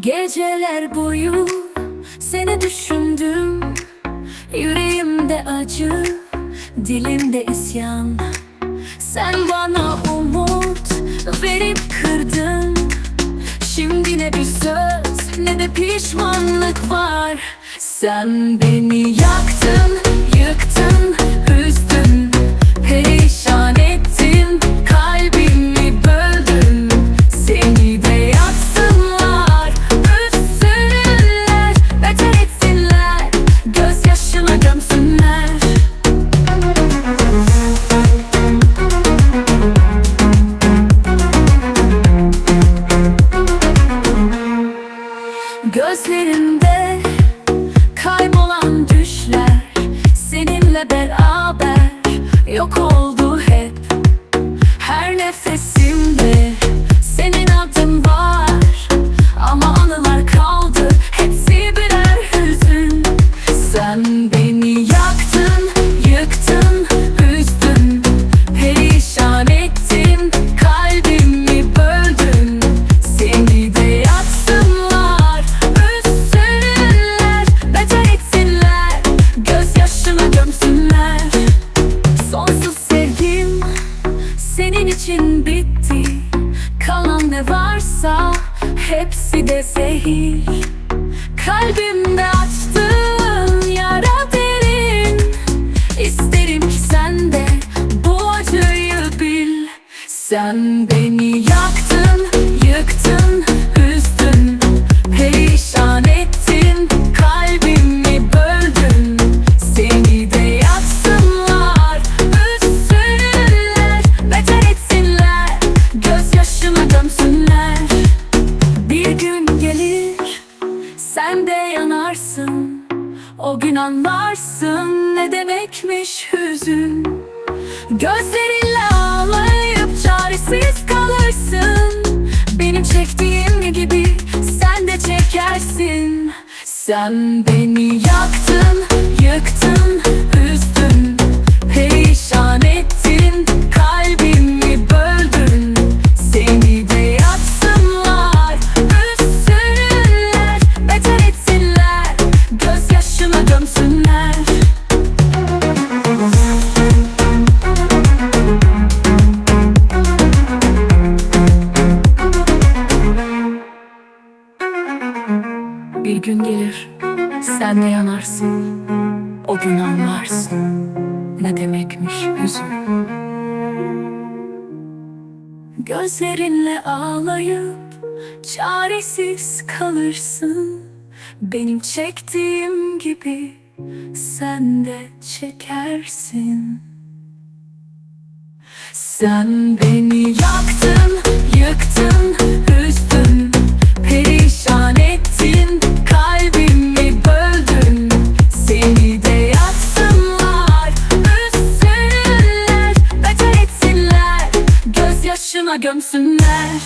Geceler boyu seni düşündüm. Yüreğimde acı, dilimde isyan. Sen bana umut verip kırdın. Şimdi ne bir söz ne de pişmanlık var. Sen beni yaktın, Gözlerimde kaybolan düşler Seninle beraber yok oldu ne varsa hepsi de zehir. Kalbimde açtığın yara derin. İsterim ki sen de bu acıyı bil. Sen beni yaktın, yanarsın. O gün anlarsın ne demekmiş hüzün. Gözlerinle ağlayıp çaresiz kalırsın. Benim çektiğim gibi sen de çekersin. Sen beni yaktın, yıktın, gün gelir, sen de yanarsın. O gün anlarsın ne demekmiş hüzün Gözlerinle ağlayıp çaresiz kalırsın. Benim çektiğim gibi sen de çekersin. Sen beni yaktın, gözyaşına gömsünler